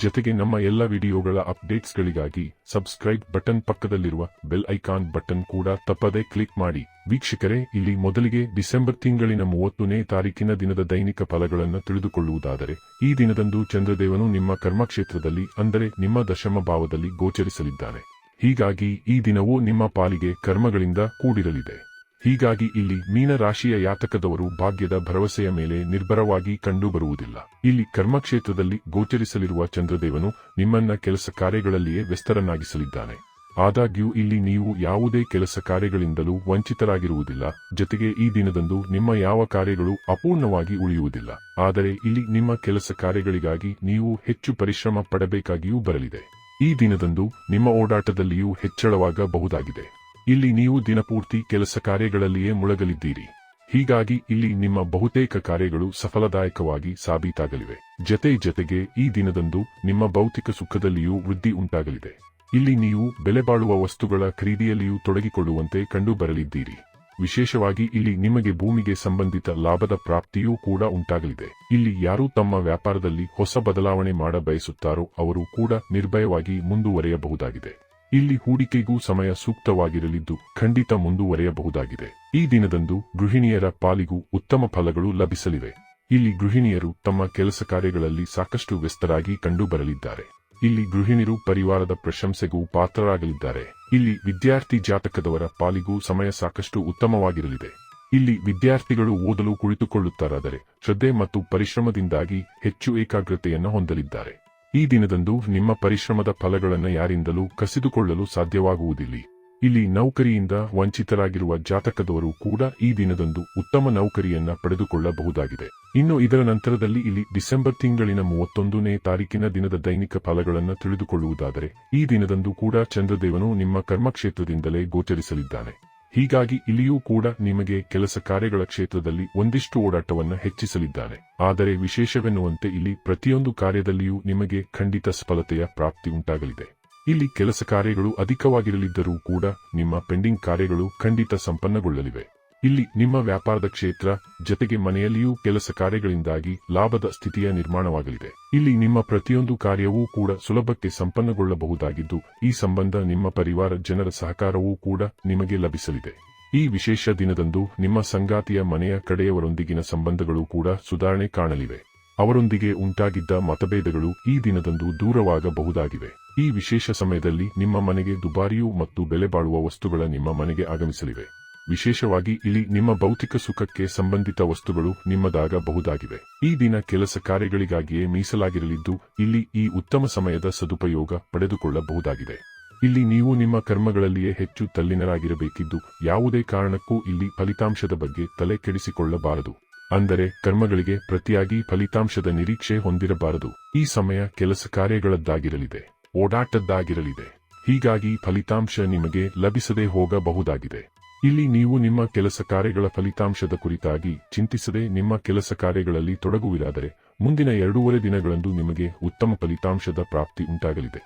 ಜೊತೆಗೆ ನಮ್ಮ ಎಲ್ಲ ವಿಡಿಯೋಗಳ ಅಪ್ಡೇಟ್ಸ್ಗಳಿಗಾಗಿ ಸಬ್ಸ್ಕ್ರೈಬ್ ಬಟನ್ ಪಕ್ಕದಲ್ಲಿರುವ ಬೆಲ್ ಐಕಾನ್ ಬಟನ್ ಕೂಡ ತಪ್ಪದೇ ಕ್ಲಿಕ್ ಮಾಡಿ. ವೀಕ್ಷಕರೇ, ಇಲ್ಲಿ ಮೊದಲಿಗೆ ಡಿಸೆಂಬರ್ ತಿಂಗಳಿನ ಮೂವತ್ತನೇ ತಾರೀಕಿನ ದಿನದ ದೈನಿಕ ಫಲಗಳನ್ನು ತಿಳಿದುಕೊಳ್ಳುವುದಾದರೆ, ಈ ದಿನದಂದು ಚಂದ್ರದೇವನು ನಿಮ್ಮ ಕರ್ಮಕ್ಷೇತ್ರದಲ್ಲಿ, ಅಂದರೆ ನಿಮ್ಮ ದಶಮ ಭಾವದಲ್ಲಿ ಗೋಚರಿಸಲಿದ್ದಾನೆ. ಹೀಗಾಗಿ ಈ ದಿನವೂ ನಿಮ್ಮ ಪಾಲಿಗೆ ಕರ್ಮಗಳಿಂದ ಕೂಡಿರಲಿದೆ. ಹೀಗಾಗಿ ಇಲ್ಲಿ ಮೀನರಾಶಿಯ ಯಾತಕದವರು ಭಾಗ್ಯದ ಭರವಸೆಯ ಮೇಲೆ ನಿರ್ಭರವಾಗಿ ಕಂಡುಬರುವುದಿಲ್ಲ. ಇಲ್ಲಿ ಕರ್ಮಕ್ಷೇತ್ರದಲ್ಲಿ ಗೋಚರಿಸಲಿರುವ ಚಂದ್ರದೇವನು ನಿಮ್ಮನ್ನ ಕೆಲಸ ಕಾರ್ಯಗಳಲ್ಲಿಯೇ ವ್ಯಸ್ತರನ್ನಾಗಿಸಲಿದ್ದಾನೆ. ಆದಾಗ್ಯೂ ಇಲ್ಲಿ ನೀವು ಯಾವುದೇ ಕೆಲಸ ಕಾರ್ಯಗಳಿಂದಲೂ ವಂಚಿತರಾಗಿರುವುದಿಲ್ಲ. ಜೊತೆಗೆ ಈ ದಿನದಂದು ನಿಮ್ಮ ಯಾವ ಕಾರ್ಯಗಳು ಅಪೂರ್ಣವಾಗಿ ಉಳಿಯುವುದಿಲ್ಲ. ಆದರೆ ಇಲ್ಲಿ ನಿಮ್ಮ ಕೆಲಸ ಕಾರ್ಯಗಳಿಗಾಗಿ ನೀವು ಹೆಚ್ಚು ಪರಿಶ್ರಮ ಪಡಬೇಕಾಗಿಯೂ ಬರಲಿದೆ. ಈ ದಿನದಂದು ನಿಮ್ಮ ಓಡಾಟದಲ್ಲಿಯೂ ಹೆಚ್ಚಳವಾಗಬಹುದಾಗಿದೆ. ಇಲ್ಲಿ ನೀವು ದಿನಪೂರ್ತಿ ಕೆಲಸ ಕಾರ್ಯಗಳಲ್ಲಿಯೇ ಮುಳುಗಲಿದ್ದೀರಿ. ಹೀಗಾಗಿ ಇಲ್ಲಿ ನಿಮ್ಮ ಬಹುತೇಕ ಕಾರ್ಯಗಳು ಸಫಲದಾಯಕವಾಗಿ ಸಾಬೀತಾಗಲಿವೆ. ಜತೆ ಜತೆಗೆ ಈ ದಿನದಂದು ನಿಮ್ಮ ಭೌತಿಕ ಸುಖದಲ್ಲಿಯೂ ವೃದ್ಧಿ ಉಂಟಾಗಲಿದೆ. ಇಲ್ಲಿ ನೀವು ಬೆಲೆಬಾಳುವ ವಸ್ತುಗಳ ಖರೀದಿಯಲ್ಲಿಯೂ ತೊಡಗಿಕೊಳ್ಳುವಂತೆ ಕಂಡುಬರಲಿದ್ದೀರಿ. ವಿಶೇಷವಾಗಿ ಇಲ್ಲಿ ನಿಮಗೆ ಭೂಮಿಗೆ ಸಂಬಂಧಿತ ಲಾಭದ ಪ್ರಾಪ್ತಿಯೂ ಕೂಡ ಉಂಟಾಗಲಿದೆ. ಇಲ್ಲಿ ಯಾರು ತಮ್ಮ ವ್ಯಾಪಾರದಲ್ಲಿ ಹೊಸ ಬದಲಾವಣೆ ಮಾಡ ಬಯಸುತ್ತಾರೋ ಅವರು ಕೂಡ ನಿರ್ಭಯವಾಗಿ ಮುಂದುವರೆಯಬಹುದಾಗಿದೆ. ಇಲ್ಲಿ ಹೂಡಿಕೆಗೂ ಸಮಯ ಸೂಕ್ತವಾಗಿರಲಿದ್ದು ಖಂಡಿತ ಮುಂದುವರೆಯಬಹುದಾಗಿದೆ. ಈ ದಿನದಂದು ಗೃಹಿಣಿಯರ ಪಾಲಿಗೂ ಉತ್ತಮ ಫಲಗಳು ಲಭಿಸಲಿವೆ. ಇಲ್ಲಿ ಗೃಹಿಣಿಯರು ತಮ್ಮ ಕೆಲಸ ಕಾರ್ಯಗಳಲ್ಲಿ ಸಾಕಷ್ಟು ವ್ಯಸ್ತರಾಗಿ ಕಂಡುಬರಲಿದ್ದಾರೆ. ಇಲ್ಲಿ ಗೃಹಿಣಿಯರು ಪರಿವಾರದ ಪ್ರಶಂಸೆಗೂ ಪಾತ್ರರಾಗಲಿದ್ದಾರೆ. ಇಲ್ಲಿ ವಿದ್ಯಾರ್ಥಿ ಜಾತಕದವರ ಪಾಲಿಗೂ ಸಮಯ ಸಾಕಷ್ಟು ಉತ್ತಮವಾಗಿರಲಿದೆ. ಇಲ್ಲಿ ವಿದ್ಯಾರ್ಥಿಗಳು ಓದಲು ಕುಳಿತುಕೊಳ್ಳುತ್ತಾರಾದರೆ ಶ್ರದ್ಧೆ ಮತ್ತು ಪರಿಶ್ರಮದಿಂದಾಗಿ ಹೆಚ್ಚು ಏಕಾಗ್ರತೆಯನ್ನು ಹೊಂದಲಿದ್ದಾರೆ. ಈ ದಿನದಂದು ನಿಮ್ಮ ಪರಿಶ್ರಮದ ಫಲಗಳನ್ನು ಯಾರಿಂದಲೂ ಕಸಿದುಕೊಳ್ಳಲು ಸಾಧ್ಯವಾಗುವುದಿಲ್ಲ. ಇಲ್ಲಿ ನೌಕರಿಯಿಂದ ವಂಚಿತರಾಗಿರುವ ಜಾತಕದವರು ಕೂಡ ಈ ದಿನದಂದು ಉತ್ತಮ ನೌಕರಿಯನ್ನ ಪಡೆದುಕೊಳ್ಳಬಹುದಾಗಿದೆ. ಇನ್ನು ಇದರ ನಂತರದಲ್ಲಿ ಇಲ್ಲಿ ಡಿಸೆಂಬರ್ ತಿಂಗಳಿನ ಮೂವತ್ತೊಂದನೇ ತಾರೀಕಿನ ದಿನದ ದೈನಿಕ ಫಲಗಳನ್ನು ತಿಳಿದುಕೊಳ್ಳುವುದಾದರೆ ಈ ದಿನದಂದು ಕೂಡ ಚಂದ್ರದೇವನು ನಿಮ್ಮ ಕರ್ಮಕ್ಷೇತ್ರದಿಂದಲೇ ಗೋಚರಿಸಲಿದ್ದಾನೆ. ಹೀಗಾಗಿ ಇಲ್ಲಿಯೂ ಕೂಡ ನಿಮಗೆ ಕೆಲಸ ಕಾರ್ಯಗಳ ಕ್ಷೇತ್ರದಲ್ಲಿ ಒಂದಿಷ್ಟು ಓಡಾಟವನ್ನು ಹೆಚ್ಚಿಸಲಿದ್ದಾರೆ ಆದರೆ ವಿಶೇಷವೆನ್ನುವಂತೆ ಇಲ್ಲಿ ಪ್ರತಿಯೊಂದು ಕಾರ್ಯದಲ್ಲಿಯೂ ನಿಮಗೆ ಖಂಡಿತ ಸಫಲತೆಯ ಪ್ರಾಪ್ತಿ ಉಂಟಾಗಲಿದೆ. ಇಲ್ಲಿ ಕೆಲಸ ಕಾರ್ಯಗಳು ಅಧಿಕವಾಗಿರಲಿದ್ದರೂ ಕೂಡ ನಿಮ್ಮ ಪೆಂಡಿಂಗ್ ಕಾರ್ಯಗಳು ಖಂಡಿತ ಸಂಪನ್ನಗೊಳ್ಳಲಿವೆ. ಇಲ್ಲಿ ನಿಮ್ಮ ವ್ಯಾಪಾರದ ಕ್ಷೇತ್ರ, ಜತೆಗೆ ಮನೆಯಲ್ಲಿಯೂ ಕೆಲಸ ಕಾರ್ಯಗಳಿಂದಾಗಿ ಲಾಭದ ಸ್ಥಿತಿಯ ನಿರ್ಮಾಣವಾಗಲಿದೆ. ಇಲ್ಲಿ ನಿಮ್ಮ ಪ್ರತಿಯೊಂದು ಕಾರ್ಯವೂ ಕೂಡ ಸುಲಭಕ್ಕೆ ಸಂಪನ್ನಗೊಳ್ಳಬಹುದಾಗಿದ್ದು, ಈ ಸಂಬಂಧ ನಿಮ್ಮ ಪರಿವಾರ ಜನರ ಸಹಕಾರವೂ ಕೂಡ ನಿಮಗೆ ಲಭಿಸಲಿದೆ. ಈ ವಿಶೇಷ ದಿನದಂದು ನಿಮ್ಮ ಸಂಗಾತಿಯ ಮನೆಯ ಕಡೆಯವರೊಂದಿಗಿನ ಸಂಬಂಧಗಳು ಕೂಡ ಸುಧಾರಣೆ ಕಾಣಲಿವೆ. ಅವರೊಂದಿಗೆ ಉಂಟಾಗಿದ್ದ ಮತಭೇದಗಳು ಈ ದಿನದಂದು ದೂರವಾಗಬಹುದಾಗಿವೆ. ಈ ವಿಶೇಷ ಸಮಯದಲ್ಲಿ ನಿಮ್ಮ ಮನೆಗೆ ದುಬಾರಿಯೂ ಮತ್ತು ಬೆಲೆ ಬಾಳುವ ವಸ್ತುಗಳ ನಿಮ್ಮ ಮನೆಗೆ ಆಗಮಿಸಲಿವೆ. ವಿಶೇಷವಾಗಿ ಇಲ್ಲಿ ನಿಮ್ಮ ಭೌತಿಕ ಸುಖಕ್ಕೆ ಸಂಬಂಧಿತ ವಸ್ತುಗಳು ನಿಮ್ಮದಾಗಬಹುದಾಗಿವೆ. ಈ ದಿನ ಕೆಲಸ ಕಾರ್ಯಗಳಿಗಾಗಿಯೇ ಮೀಸಲಾಗಿರಲಿದ್ದು, ಇಲ್ಲಿ ಈ ಉತ್ತಮ ಸಮಯದ ಸದುಪಯೋಗ ಪಡೆದುಕೊಳ್ಳಬಹುದಾಗಿದೆ. ಇಲ್ಲಿ ನೀವು ನಿಮ್ಮ ಕರ್ಮಗಳಲ್ಲಿಯೇ ಹೆಚ್ಚು ತಲ್ಲಿನರಾಗಿರಬೇಕಿದ್ದು, ಯಾವುದೇ ಕಾರಣಕ್ಕೂ ಇಲ್ಲಿ ಫಲಿತಾಂಶದ ಬಗ್ಗೆ ತಲೆ ಕೆಡಿಸಿಕೊಳ್ಳಬಾರದು. ಅಂದರೆ, ಕರ್ಮಗಳಿಗೆ ಪ್ರತಿಯಾಗಿ ಫಲಿತಾಂಶದ ನಿರೀಕ್ಷೆ ಹೊಂದಿರಬಾರದು. ಈ ಸಮಯ ಕೆಲಸ ಕಾರ್ಯಗಳದ್ದಾಗಿರಲಿದೆ, ಓಡಾಟದ್ದಾಗಿರಲಿದೆ. ಹೀಗಾಗಿ ಫಲಿತಾಂಶ ನಿಮಗೆ ಲಭಿಸದೆ ಹೋಗಬಹುದಾಗಿದೆ. ಇಲ್ಲಿ ನೀವು ನಿಮ್ಮ ಕೆಲಸ ಕಾರ್ಯಗಳ ಫಲಿತಾಂಶದ ಕುರಿತಾಗಿ ಚಿಂತಿಸದೆ ನಿಮ್ಮ ಕೆಲಸ ಕಾರ್ಯಗಳಲ್ಲಿ ತೊಡಗುವಿರಾದರೆ ಮುಂದಿನ ಎರಡೂವರೆ ದಿನಗಳಂದು ನಿಮಗೆ ಉತ್ತಮ ಫಲಿತಾಂಶದ ಪ್ರಾಪ್ತಿ ಉಂಟಾಗಲಿದೆ.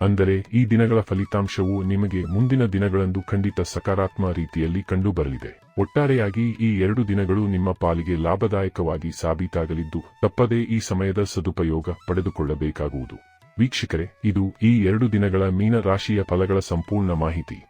ಅಂದರೆ ಈ ದಿನಗಳ ಫಲಿತಾಂಶವು ನಿಮಗೆ ಮುಂದಿನ ದಿನಗಳಂದು ಖಂಡಿತ ಸಕಾರಾತ್ಮಕ ರೀತಿಯಲ್ಲಿ ಕಂಡುಬರಲಿದೆ. ಒಟ್ಟಾರೆಯಾಗಿ ಈ ಎರಡು ದಿನಗಳು ನಿಮ್ಮ ಪಾಲಿಗೆ ಲಾಭದಾಯಕವಾಗಿ ಸಾಬೀತಾಗಲಿದ್ದು ತಪ್ಪದೇ ಈ ಸಮಯದ ಸದುಪಯೋಗ ಪಡೆದುಕೊಳ್ಳಬೇಕಾಗುವುದು. ವೀಕ್ಷಕರೇ, ಇದು ಈ ಎರಡು ದಿನಗಳ ಮೀನ ರಾಶಿಯ ಫಲಗಳ ಸಂಪೂರ್ಣ ಮಾಹಿತಿ.